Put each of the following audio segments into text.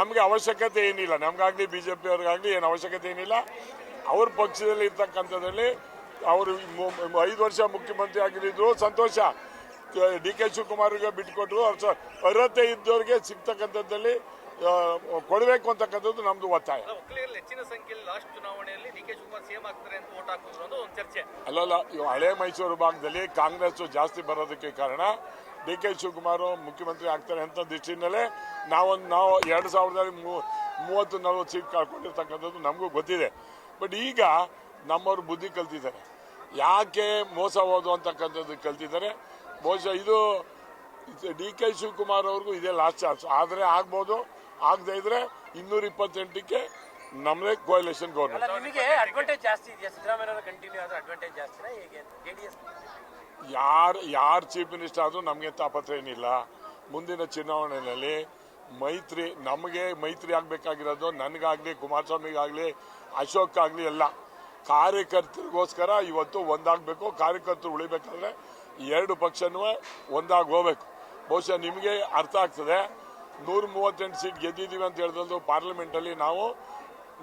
ನಮಗೆ ಅವಶ್ಯಕತೆ ಏನಿಲ್ಲ. ನಮಗಾಗಲಿ ಬಿ ಜೆ ಪಿಯವ್ರಿಗಾಗಲಿ ಏನು ಅವಶ್ಯಕತೆ ಏನಿಲ್ಲ. ಅವ್ರ ಪಕ್ಷದಲ್ಲಿ ಇರ್ತಕ್ಕಂಥದ್ರಲ್ಲಿ ಅವರು ಐದು ವರ್ಷ ಮುಖ್ಯಮಂತ್ರಿ ಆಗಿದ್ದು ಸಂತೋಷ. D K ಶಿವಕುಮಾರ್ಗೆ ಬಿಟ್ಕೊಟ್ರು. ಅವ್ರ ಅರ್ಹತೆ ಇದ್ದವ್ರಿಗೆ ಸಿಗ್ತಕ್ಕಂಥದ್ದಲ್ಲಿ ಕೊಡಬೇಕು ಅಂತಕ್ಕಂಥದ್ದು ನಮ್ದು ಒತ್ತಾಯ. ಒಕ್ಕಲಿಗರಲ್ಲಿ ಹೆಚ್ಚಿನ ಸಂಖ್ಯೆಯಲ್ಲಿ ಲಾಸ್ಟ್ ಚುನಾವಣೆಯಲ್ಲಿ ಡಿ ಕೆ ಶಿವಕುಮಾರ್ ಸಿಎಂ ಆಗ್ತಾರೆ ಅಂತ ಓಟ್ ಹಾಕಿದ್ರು ಒಂದು ಚರ್ಚೆ. ಅಲ್ಲಲ್ಲ ಹಳೆ ಮೈಸೂರು ಭಾಗದಲ್ಲಿ ಕಾಂಗ್ರೆಸ್ ಜಾಸ್ತಿ ಬರೋದಕ್ಕೆ ಕಾರಣ ಡಿ ಕೆ ಶಿವಕುಮಾರ್ ಮುಖ್ಯಮಂತ್ರಿ ಆಗ್ತಾರೆ ಅಂತ ದೃಷ್ಟಿಯಿಂದಲೇ ನಾವೊಂದು ನಾವು ಎರಡು ಸಾವಿರದಲ್ಲಿ ಮೂವತ್ತು, ನಲ್ವತ್ತು ಸೀಟ್ ಕಳ್ಕೊಂಡಿರ್ತಕ್ಕಂಥದ್ದು ನಮಗೂ ಗೊತ್ತಿದೆ. ಬಟ್ ಈಗ ನಮ್ಮವರು ಬುದ್ಧಿ ಕಲ್ತಿದ್ದಾರೆ. ಯಾಕೆ ಮೋಸ ಹೋದು ಅಂತಕ್ಕಂಥದ್ದು ಕಲ್ತಿದ್ದಾರೆ. ಬಹುಶಃ ಇದು ಡಿ ಕೆ ಶಿವಕುಮಾರ್ ಅವ್ರಿಗೂ ಇದೇ ಲಾಸ್ಟ್ ಚಾನ್ಸ್ ಆದರೆ ಆಗ್ಬೋದು, ಆಗದೆ ಇದ್ರೆ ಇನ್ನೂರ ಇಪ್ಪತ್ತೆಂಟಕ್ಕೆ ನಮ್ಮದೇ ಕೋಯಲೇಷನ್ ಗೌರ್ಮೆಂಟ್ ಯಾರು ಯಾರು ಚೀಫ್ ಮಿನಿಸ್ಟರ್ ಆದರೂ ನಮಗೆ ತಾಪತ್ರ ಏನಿಲ್ಲ. ಮುಂದಿನ ಚುನಾವಣೆಯಲ್ಲಿ ಮೈತ್ರಿ, ನಮಗೆ ಮೈತ್ರಿ ಆಗಬೇಕಾಗಿರೋದು ನನಗಾಗಲಿ, ಕುಮಾರಸ್ವಾಮಿಗಾಗಲಿ ಅಶೋಕ್ ಆಗಲಿ ಎಲ್ಲ. ಕಾರ್ಯಕರ್ತರಿಗೋಸ್ಕರ ಇವತ್ತು ಒಂದಾಗಬೇಕು, ಕಾರ್ಯಕರ್ತರು ಉಳಿಬೇಕಾದ್ರೆ ಎರಡು ಪಕ್ಷನೂ ಒಂದಾಗಿ ಹೋಗ್ಬೇಕು ಬಹುಶಃ ನಿಮಗೆ ಅರ್ಥ ಆಗ್ತದೆ. ನೂರ ಮೂವತ್ತೆಂಟು ಸೀಟ್ ಗೆದ್ದಿದ್ದೀವಿ ಅಂತ ಹೇಳಿದ್ರು ಪಾರ್ಲಿಮೆಂಟಲ್ಲಿ ನಾವು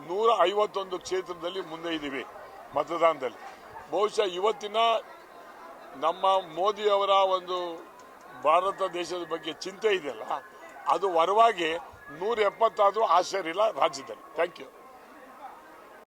ನೂರ ಐವತ್ತೊಂದು ಕ್ಷೇತ್ರದಲ್ಲಿ ಮುಂದೆ ಇದ್ದೀವಿ ಮತದಾನದಲ್ಲಿ. ಬಹುಶಃ ಇವತ್ತಿನ ನಮ್ಮ ಮೋದಿಯವರ ಒಂದು ಭಾರತ ದೇಶದ ಬಗ್ಗೆ ಚಿಂತೆ ಇದೆಯಲ್ಲ, ಅದು ವರವಾಗಿ ನೂರ ಎಪ್ಪತ್ತಾದರೂ ಆಶ್ಚರ್ಯ ಇಲ್ಲ ರಾಜ್ಯದಲ್ಲಿ. Thank you